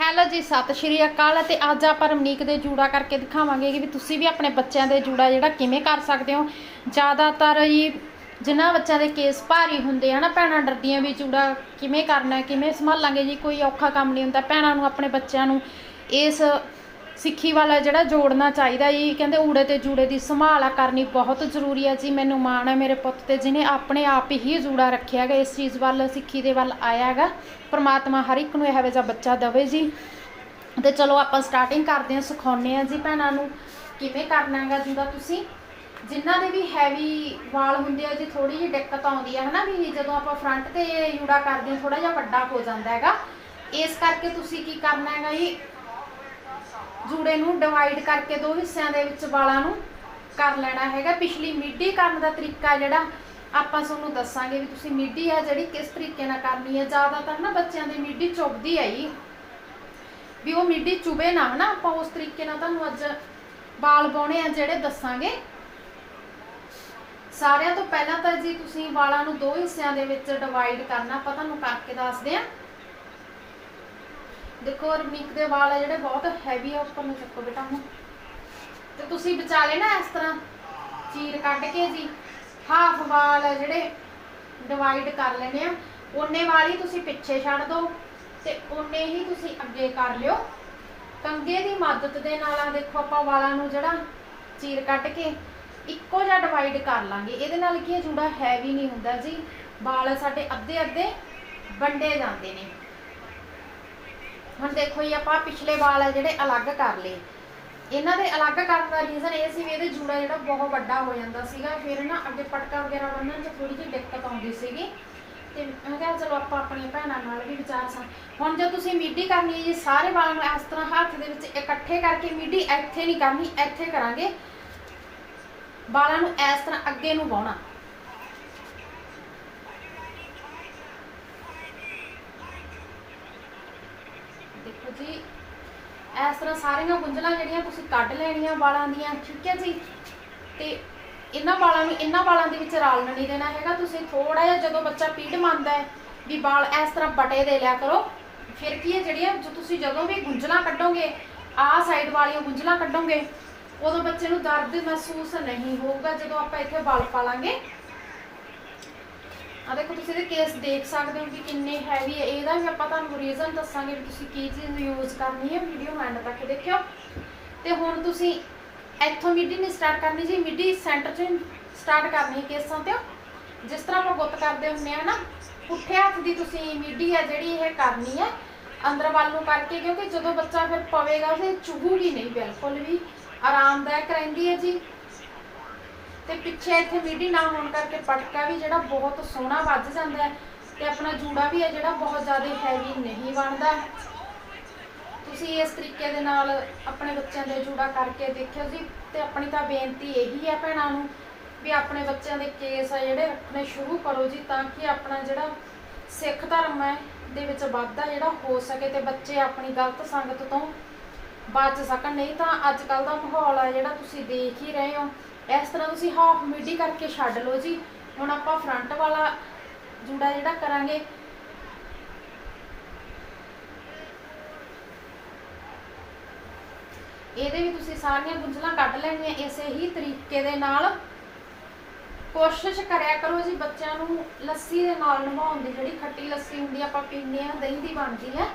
Hello ਜੀ, ਸਤਿ ਸ਼੍ਰੀ ਅਕਾਲ ਤੇ ਅੱਜ ਆਪਾਂ ਰਮਨੀਕ ਦੇ ਜੂੜਾ ਕਰਕੇ ਦਿਖਾਵਾਂਗੇ ਕਿ ਵੀ ਤੁਸੀਂ ਵੀ ਆਪਣੇ ਬੱਚਿਆਂ ਦੇ ਜੂੜਾ ਜਿਹੜਾ ਕਿਵੇਂ ਕਰ ਸਕਦੇ ਹੋ। ਜ਼ਿਆਦਾਤਰ ਜੀ ਜਿਨ੍ਹਾਂ ਬੱਚਿਆਂ ਦੇ ਕੇਸ ਭਾਰੀ ਹੁੰਦੇ ਆ ਨਾ, ਭੈਣਾਂ ਡਰਦੀਆਂ ਵੀ ਜੂੜਾ ਕਿਵੇਂ ਕਰਨਾ, ਕਿਵੇਂ ਸੰਭਾਲਾਂਗੇ ਜੀ, ਕੋਈ ਔਖਾ ਕੰਮ ਨਹੀਂ ਹੁੰਦਾ। ਭੈਣਾਂ ਨੂੰ, ਆਪਣੇ ਬੱਚਿਆਂ ਨੂੰ ਇਸ ਸਿੱਖੀ ਵਾਲਾ ਜਿਹੜਾ ਜੋੜਨਾ ਚਾਹੀਦਾ ਜੀ, ਕਹਿੰਦੇ ਊੜੇ ਤੇ ਜੂੜੇ ਦੀ ਸੰਭਾਲ ਆ ਕਰਨੀ ਬਹੁਤ ਜ਼ਰੂਰੀ ਹੈ ਜੀ, ਮੈਨੂੰ ਮਾਣ ਹੈ ਮੇਰੇ ਪੁੱਤ ਤੇ, ਜਿਹਨੇ ਆਪਣੇ ਆਪ ਹੀ ਜੂੜਾ ਰੱਖਿਆ ਹੈਗਾ, ਇਸ ਚੀਜ਼ ਵੱਲ, ਸਿੱਖੀ ਦੇ ਵੱਲ ਆਇਆ ਹੈਗਾ, ਪ੍ਰਮਾਤਮਾ ਹਰ ਇੱਕ ਨੂੰ ਇਹੋ ਜਿਹਾ ਬੱਚਾ ਦੇਵੇ ਜੀ। ਤੇ ਚਲੋ ਆਪਾਂ ਸਟਾਰਟਿੰਗ ਕਰਦੇ ਹਾਂ, ਸਿਖਾਉਂਦੇ ਹਾਂ ਜੀ ਭੈਣਾਂ ਨੂੰ, ਕਿਵੇਂ ਕਰਨਾ ਹੈਗਾ ਜੂੜਾ ਤੁਸੀਂ। ਜਿਨ੍ਹਾਂ ਦੇ ਵੀ ਹੈਵੀ ਵਾਲ ਹੁੰਦੇ ਆ ਜੀ ਥੋੜੀ ਜਿਹੀ ਦਿੱਕਤ ਆਉਂਦੀ ਹੈ ਹਨਾ ਵੀ ਜਦੋਂ ਆਪਾਂ ਫਰੰਟ ਤੇ ਯੂੜਾ ਕਰਦੇ ਹਾਂ ਥੋੜਾ ਜਿਹਾ ਵੱਡਾ ਹੋ ਜਾਂਦਾ ਹੈਗਾ। ਇਸ ਕਰਕੇ ਤੁਸੀਂ ਕੀ ਕਰਨਾ ਹੈਗਾ ਜੀ ਜੂੜੇ ਨੂੰ ਡਿਵਾਈਡ ਕਰਕੇ ਦੋ ਹਿੱਸਿਆਂ ਦੇ ਵਿੱਚ ਵਾਲਾਂ ਨੂੰ ਕਰ ਲੈਣਾ ਹੈਗਾ। ਪਿਛਲੀ ਮਿੱਡੀ ਕਰਨ ਦਾ ਤਰੀਕਾ ਜਿਹੜਾ ਆਪਾਂ ਤੁਹਾਨੂੰ ਦੱਸਾਂਗੇ ਵੀ ਤੁਸੀਂ ਮਿੱਡੀ ਆ ਜਿਹੜੀ ਕਿਸ ਤਰੀਕੇ ਨਾਲ ਕਰਨੀ ਹੈ ਜ਼ਿਆਦਾਤਰ ਨਾ ਬੱਚਿਆਂ ਦੀ ਮਿੱਡੀ ਚੁੱਭਦੀ ਹੈ ਜੀ। ਵੀ ਉਹ ਮਿੱਡੀ ਚੁਬੇ ਨਾ, ਹਨਾ? ਆਪਾਂ ਉਸ ਤਰੀਕੇ ਨਾਲ ਤੁਹਾਨੂੰ ਅੱਜ ਵਾਲ ਪਾਉਣੇ ਆ ਜਿਹੜੇ ਦੱਸਾਂਗੇ। ਸਾਰਿਆਂ ਤੋਂ ਪਹਿਲਾਂ ਤਾਂ ਜੀ ਤੁਸੀਂ ਵਾਲਾਂ ਨੂੰ ਦੋ ਹਿੱਸਿਆਂ ਦੇ ਵਿੱਚ ਡਿਵਾਈਡ ਕਰਨਾ, ਆਪਾਂ ਤੁਹਾਨੂੰ ਕਰਕੇ ਦੱਸਦੇ ਆ। ਦੇਖੋ ਰਮਨੀਕ ਦੇ ਵਾਲ ਆ ਜਿਹੜੇ ਬਹੁਤ ਹੈਵੀ ਆ ਉੱਪਰ ਨੂੰ ਚੱਕੋ ਬੇਟਾ ਹੁਣ। ਤੇ ਤੁਸੀਂ ਬਚਾ ਲੈਣਾ ਇਸ ਤਰ੍ਹਾਂ, ਚੀਰ ਕੱਢ ਕੇ ਜੀ। ਹਾਫ ਵਾਲ ਆ ਜਿਹੜੇ ਡਿਵਾਈਡ ਕਰ ਲੈਣੇ ਆ। ਓਨੇ ਵਾਲ ਹੀ ਤੁਸੀਂ ਪਿੱਛੇ ਛੱਡ ਦਿਓ ਤੇ ਓਨੇ ਹੀ ਤੁਸੀਂ ਅੱਗੇ ਕਰ ਲਿਓ। ਕੰਗੇ ਦੀ ਮਦਦ ਦੇ ਨਾਲ ਆ ਦੇਖੋ ਆਪਾਂ ਵਾਲਾਂ ਨੂੰ ਜਿਹੜਾ ਚੀਰ ਕੱਢ ਕੇ ਇੱਕੋ ਜਿਹਾ ਡਿਵਾਈਡ ਕਰ ਲਾਂਗੇ। ਇਹਦੇ ਨਾਲ ਕੀ ਹੈ ਜੂੜਾ ਹੈਵੀ ਨਹੀਂ ਹੁੰਦਾ ਜੀ। ਵਾਲ ਸਾਡੇ ਅੱਧੇ ਅੱਧੇ ਵੰਡੇ ਜਾਂਦੇ ਨੇ। ਹੁਣ ਦੇਖੋ ਜੀ, ਆਪਾਂ ਪਿਛਲੇ ਵਾਲ ਆ ਜਿਹੜੇ ਅਲੱਗ ਕਰ ਲਏ। ਇਹਨਾਂ ਦੇ ਅਲੱਗ ਕਰਨ ਦਾ ਰੀਜ਼ਨ ਇਹ ਸੀ ਵੀ ਇਹਦੇ ਜੂੜਾ ਜਿਹੜਾ ਬਹੁਤ ਵੱਡਾ ਹੋ ਜਾਂਦਾ ਸੀਗਾ। ਫਿਰ ਨਾ ਅੱਗੇ ਪਟਕਾ ਵਗੈਰਾ ਬੰਨਣ 'ਚ ਥੋੜੀ ਜਿਹੀ ਦਿੱਕਤ ਆਉਂਦੀ ਸੀਗੀ। ਤੇ ਮੈਂ ਕਿਹਾ ਚਲੋ ਆਪਾਂ ਆਪਣੀਆਂ ਭੈਣਾਂ ਨਾਲ ਵੀ ਵਿਚਾਰ ਸਾਂ ਹੁਣ ਜੇ ਤੁਸੀਂ ਮੀਡੀ ਕਰਨੀ ਹੈ ਜੀ, ਸਾਰੇ ਵਾਲਾਂ ਨੂੰ ਇਸ ਤਰ੍ਹਾਂ ਹੱਥ ਦੇ ਵਿੱਚ ਇਕੱਠੇ ਕਰਕੇ ਮੀਡੀ ਇੱਥੇ ਨਹੀਂ ਕਰਨੀ, ਇੱਥੇ ਕਰਾਂਗੇ। ਵਾਲਾਂ ਨੂੰ ਇਸ ਤਰ੍ਹਾਂ ਅੱਗੇ ਨੂੰ ਵਾਉਣਾ। ਦੇਖੋ ਜੀ ਇਸ ਤਰ੍ਹਾਂ ਸਾਰੀਆਂ ਗੁੰਝਲਾਂ ਜਿਹੜੀਆਂ ਤੁਸੀਂ ਕੱਢ ਲੈਣੀਆਂ ਵਾਲਾਂ ਦੀਆਂ, ਠੀਕ ਹੈ ਜੀ? ਤੇ ਇਹਨਾਂ ਵਾਲਾਂ ਨੂੰ, ਇਹਨਾਂ ਵਾਲਾਂ ਦੇ ਵਿੱਚ ਰਲਣ ਨਹੀਂ ਦੇਣਾ ਹੈਗਾ। ਤੁਸੀਂ ਥੋੜਾ ਜਿਹਾ ਜਦੋਂ ਬੱਚਾ ਪੀੜ ਮੰਨਦਾ ਹੈ ਵੀ ਵਾਲ ਇਸ ਤਰ੍ਹਾਂ ਬਟੇ ਦੇ ਲਿਆ ਕਰੋ, ਫਿਰ ਕੀ ਹੈ ਜਿਹੜੀਆਂ ਜੋ ਤੁਸੀਂ ਜਦੋਂ ਵੀ ਗੁੰਝਲਾਂ ਕੱਢੋਗੇ ਆਹ ਸਾਈਡ ਵਾਲੀਆਂ ਗੁੰਝਲਾਂ ਕੱਢੋਗੇ, ਉਦੋਂ ਬੱਚੇ ਨੂੰ ਦਰਦ ਮਹਿਸੂਸ ਨਹੀਂ ਹੋਊਗਾ ਜਦੋਂ ਆਪਾਂ ਇੱਥੇ ਵਾਲ ਪਾਲਾਂਗੇ। ਆ ਦੇਖੋ ਤੁਸੀਂ ਇਹਦੇ ਕੇਸ ਦੇਖ ਸਕਦੇ ਹੋ ਕਿ ਕਿੰਨੇ ਹੈਵੀ ਹੈ ਇਹਦਾ ਵੀ ਆਪਾਂ ਤੁਹਾਨੂੰ ਰੀਜ਼ਨ ਦੱਸਾਂਗੇ ਵੀ ਤੁਸੀਂ ਕੀ ਚੀਜ਼ ਯੂਜ਼ ਕਰਨੀ ਹੈ ਵੀਡੀਓ ਐਂਡ ਤੱਕ ਦੇਖਿਓ। ਤੇ ਹੁਣ ਤੁਸੀਂ ਇੱਥੋਂ ਮਿੱਡੀ ਨਹੀਂ ਸਟਾਰਟ ਕਰਨੀ ਜੀ, ਮਿੱਡੀ ਸੈਂਟਰ 'ਚ ਸਟਾਰਟ ਕਰਨੀ ਹੈ ਕੇਸਾਂ ਤੇ। ਜਿਸ ਤਰ੍ਹਾਂ ਆਪਾਂ ਗੁੱਤ ਕਰਦੇ ਹੁੰਦੇ ਆ ਨਾ, ਪੁੱਠੇ ਹੱਥ ਦੀ ਤੁਸੀਂ ਮਿੱਡੀ ਹੈ ਜਿਹੜੀ ਇਹ ਕਰਨੀ ਹੈ, ਅੰਦਰ ਵੱਲ ਨੂੰ ਕਰਕੇ, ਕਿਉਂਕਿ ਜਦੋਂ ਬੱਚਾ ਫਿਰ ਪਵੇਗਾ, ਫਿਰ ਚੁਭੂਗੀ ਨਹੀਂ ਬਿਲਕੁਲ ਵੀ। ਆਰਾਮਦਾਇਕ ਰਹਿੰਦੀ ਹੈ ਜੀ। ਤੇ ਪਿੱਛੇ ਇੱਥੇ ਮਿੱਡੀ ਨਾ ਹੋਣ ਕਰਕੇ ਪਟਕਾ ਵੀ ਜਿਹੜਾ ਬਹੁਤ ਸੋਹਣਾ ਵੱਜ ਜਾਂਦਾ ਹੈ ਤੇ ਆਪਣਾ ਜੂੜਾ ਵੀ ਹੈ ਜਿਹੜਾ ਬਹੁਤ ਜ਼ਿਆਦਾ ਹੈਵੀ ਨਹੀਂ ਬਣਦਾ। ਤੁਸੀਂ ਇਸ ਤਰੀਕੇ ਦੇ ਨਾਲ ਆਪਣੇ ਬੱਚਿਆਂ ਦੇ ਜੂੜਾ ਕਰਕੇ ਦੇਖਿਓ ਜੀ ਤੇ ਆਪਣੀ ਤਾਂ ਬੇਨਤੀ ਇਹੀ ਹੈ ਭੈਣਾਂ ਨੂੰ ਵੀ ਆਪਣੇ ਬੱਚਿਆਂ ਦੇ ਕੇਸ ਆ ਜਿਹੜੇ ਰੱਖਣੇ ਸ਼ੁਰੂ ਕਰੋ ਜੀ ਤਾਂ ਕਿ ਆਪਣਾ ਜਿਹੜਾ ਸਿੱਖ ਧਰਮ ਹੈ, ਦੇ ਵਿੱਚ ਵਾਧਾ ਜਿਹੜਾ ਹੋ ਸਕੇ ਤੇ ਬੱਚੇ ਆਪਣੀ ਗਲਤ ਸੰਗਤ ਤੋਂ ਬਚ ਸਕਣ। ਨਹੀਂ ਤਾਂ ਅੱਜ ਕੱਲ ਦਾ ਮਾਹੌਲ ਆ ਜਿਹੜਾ ਤੁਸੀਂ ਦੇਖ ਹੀ ਰਹੇ ਹੋ। ਇਸ ਤਰ੍ਹਾਂ ਤੁਸੀਂ ਹਾਫ ਮਿਡੀ ਕਰਕੇ ਛੱਡ ਲਓ ਜੀ। ਹੁਣ ਆਪਾਂ ਫਰੰਟ ਵਾਲਾ ਜੂੜਾ ਜਿਹੜਾ ਕਰਾਂਗੇ। ਇਹਦੇ ਵੀ ਤੁਸੀਂ ਸਾਰੀਆਂ ਗੁੰਝਲਾਂ ਕੱਢ ਲੈਣੀਆਂ ਇਸੇ ਹੀ ਤਰੀਕੇ ਦੇ ਨਾਲ। ਕੋਸ਼ਿਸ਼ ਕਰਿਆ ਕਰੋ ਜੀ ਬੱਚਿਆਂ ਨੂੰ ਲੱਸੀ ਦੇ ਨਾਲ ਨਵਾਉਣ ਦੀ। ਜਿਹੜੀ ਖੱਟੀ ਲੱਸੀ ਹੁੰਦੀ ਆਪਾਂ ਪੀਂਦੇ ਆ ਦਹੀਂ ਦੀ ਬਣਦੀ ਹੈ।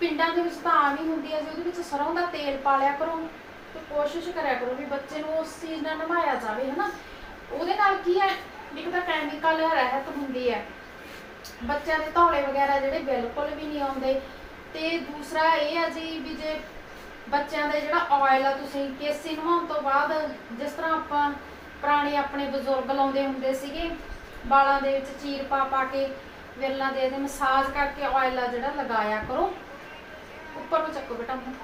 ਪਿੰਡਾਂ ਦੇ ਵਿੱਚ ਤਾਂ ਆਮ ਹੀ ਹੁੰਦੀ ਹੈ ਜੀ ਉਹਦੇ ਵਿੱਚ ਸਰੋਂ ਦਾ ਤੇਲ ਪਾ ਲਿਆ ਕਰੋ ਤੇ ਕੋਸ਼ਿਸ਼ ਕਰਿਆ ਕਰੋ ਵੀ ਬੱਚੇ ਨੂੰ ਉਸ ਚੀਜ਼ ਨਾਲ ਨਵਾਇਆ ਜਾਵੇ, ਹਨਾ? ਉਹਦੇ ਨਾਲ ਕੀ ਹੈ ਇੱਕ ਤਾਂ ਕੈਮੀਕਲ ਰਹਿਤ ਹੁੰਦੀ ਹੈ ਬੱਚਿਆਂ ਦੇ ਧੌਲੇ ਵਗੈਰਾ ਜਿਹੜੇ ਬਿਲਕੁਲ ਵੀ ਨਹੀਂ ਆਉਂਦੇ ਤੇ ਦੂਸਰਾ ਇਹ ਹੈ ਜੀ ਵੀ ਜੇ ਬੱਚਿਆਂ ਦਾ ਜਿਹੜਾ ਆਇਲ ਆ, ਤੁਸੀਂ ਕੇਸੀ ਨਹਾਉਣ ਤੋਂ ਬਾਅਦ ਜਿਸ ਤਰ੍ਹਾਂ ਆਪਾਂ ਪੁਰਾਣੇ ਆਪਣੇ ਬਜ਼ੁਰਗ ਲਾਉਂਦੇ ਹੁੰਦੇ ਸੀਗੇ, ਵਾਲਾਂ ਦੇ ਵਿੱਚ ਚੀਰ ਪਾ ਪਾ ਕੇ, ਵਿਰਲਾਂ ਦੇ ਦੇ ਮਸਾਜ ਕਰਕੇ ਆਇਲ ਆ ਜਿਹੜਾ ਲਗਾਇਆ ਕਰੋ। ਉੱਪਰ ਨੂੰ ਚੱਕੋ ਬੇਟਾ ਮੂੰਹ।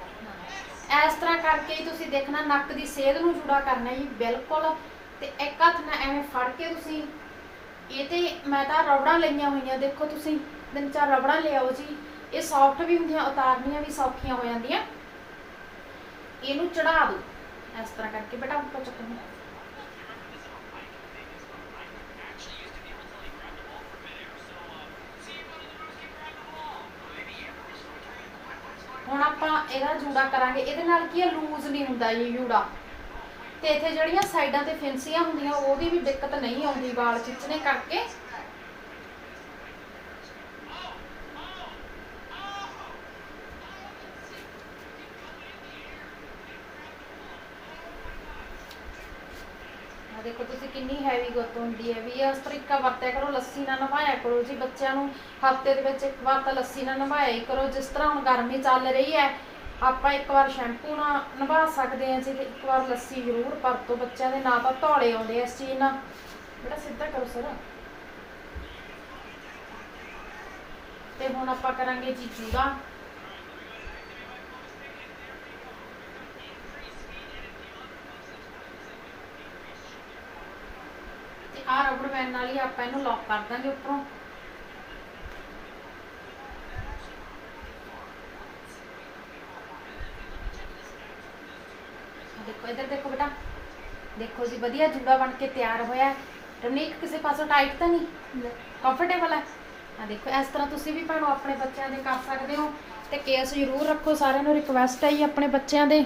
ਇਸ ਤਰ੍ਹਾਂ ਕਰਕੇ ਹੀ ਤੁਸੀਂ ਦੇਖਣਾ, ਨੱਕ ਦੀ ਸੇਧ ਨੂੰ ਜੁੜਾ ਕਰਨਾ ਜੀ, ਬਿਲਕੁਲ। ਤੇ ਇੱਕ ਹੱਥ ਨਾਲ ਐਵੇਂ ਫੜ ਕੇ ਤੁਸੀਂ, ਇਹ ਤੇ ਮੈਂ ਤਾਂ ਰਬੜਾਂ ਲਈਆਂ ਹੋਈਆਂ, ਦੇਖੋ ਤੁਸੀਂ ਤਿੰਨ ਚਾਰ ਰਬੜਾਂ ਲਿਆਓ ਜੀ। ਇਹ ਸੌਫਟ ਵੀ ਹੁੰਦੀਆਂ, ਉਤਾਰਨੀਆਂ ਵੀ ਸੌਖੀਆਂ ਹੋ ਜਾਂਦੀਆਂ। ਇਹਨੂੰ ਚੜਾ ਦਿਓ। ਇਸ ਤਰ੍ਹਾਂ ਕਰਕੇ ਬੇਟਾ ਉੱਪਰ ਚੱਕੋ ਹੁਣ ਆਪਾਂ ਇਹਦਾ ਜੂੜਾ ਕਰਾਂਗੇ, ਇਹਦੇ ਨਾਲ ਕੀ ਹੈ ਲੂਜ਼ ਨਹੀਂ ਹੁੰਦਾ ਇਹ ਜੂੜਾ। ਤੇ ਇੱਥੇ ਜਿਹੜੀਆਂ ਸਾਈਡਾਂ ਤੇ ਫਿੰਸੀਆਂ ਹੁੰਦੀਆਂ, ਉਹਦੀ ਵੀ ਦਿੱਕਤ ਨਹੀਂ ਆਉਂਦੀ ਵਾਲ ਖਿੱਚਣੇ ਕਰਕੇ। ਆ ਦੇਖੋ ਤੁਸੀਂ ਕਿੰਨੀ ਹੈਵੀ ਗੁੱਤ ਹੁੰਦੀ ਹੈ ਵੀ ਇਸ ਤਰੀਕਾ ਵਰਤਿਆ ਕਰੋ, ਲੱਸੀ ਨਾਲ ਨਵਾਇਆ ਕਰੋ। ਜੀ ਬੱਚਿਆਂ ਨੂੰ ਹਫ਼ਤੇ ਦੇ ਵਿੱਚ ਇੱਕ ਵਾਰ ਤਾਂ ਲੱਸੀ ਨਾਲ ਨਵਾਇਆ ਹੀ ਕਰੋ। ਜਿਸ ਤਰ੍ਹਾਂ ਹੁਣ ਗਰਮੀ ਚੱਲ ਰਹੀ ਹੈ, ਆਪਾਂ ਇੱਕ ਵਾਰ ਸ਼ੈਂਪੂ ਨਾਲ ਨਵਾ ਸਕਦੇ ਹਾਂ ਜੀ ਤੇ ਇੱਕ ਵਾਰ ਲੱਸੀ ਜ਼ਰੂਰ ਵਰਤੋ। ਬੱਚਿਆਂ ਦੇ ਨਾ ਤਾਂ ਧੌਲੇ ਆਉਂਦੇ ਆ ਇਸ ਚੀਜ਼ ਨਾਲ। ਬੇਟਾ ਸਿੱਧਾ ਕਰੋ ਸਰ। ਤੇ ਹੁਣ ਆਪਾਂ ਕਰਾਂਗੇ ਜੀ ਜੂੜਾ ਤੇ ਬੈਂਡ ਨਾਲ ਹੀ ਆਪਾਂ ਇਹਨੂੰ ਲੌਕ ਕਰ ਦਾਂਗੇ ਉੱਪਰੋਂ। ਦੇਖੋ ਇੱਧਰ ਦੇਖੋ ਬੇਟਾ। ਦੇਖੋ ਜੀ ਵਧੀਆ ਜੂੜਾ ਬਣ ਕੇ ਤਿਆਰ ਹੋਇਆ ਰਮਨੀਕ ਕਿਸੇ ਪਾਸੋਂ ਟਾਈਟ ਤਾਂ ਨਹੀਂ? ਕੰਫਰਟੇਬਲ ਹੈ? ਆ ਦੇਖੋ ਇਸ ਤਰ੍ਹਾਂ ਤੁਸੀਂ ਵੀ ਭੈਣੋ ਆਪਣੇ ਬੱਚਿਆਂ ਦੇ ਕਰ ਸਕਦੇ ਹੋ। ਤੇ ਕੇਸ ਜ਼ਰੂਰ ਰੱਖੋ ਸਾਰਿਆਂ ਨੂੰ ਰਿਕਵੈਸਟ ਹੈ ਜੀ ਆਪਣੇ ਬੱਚਿਆਂ ਦੇ।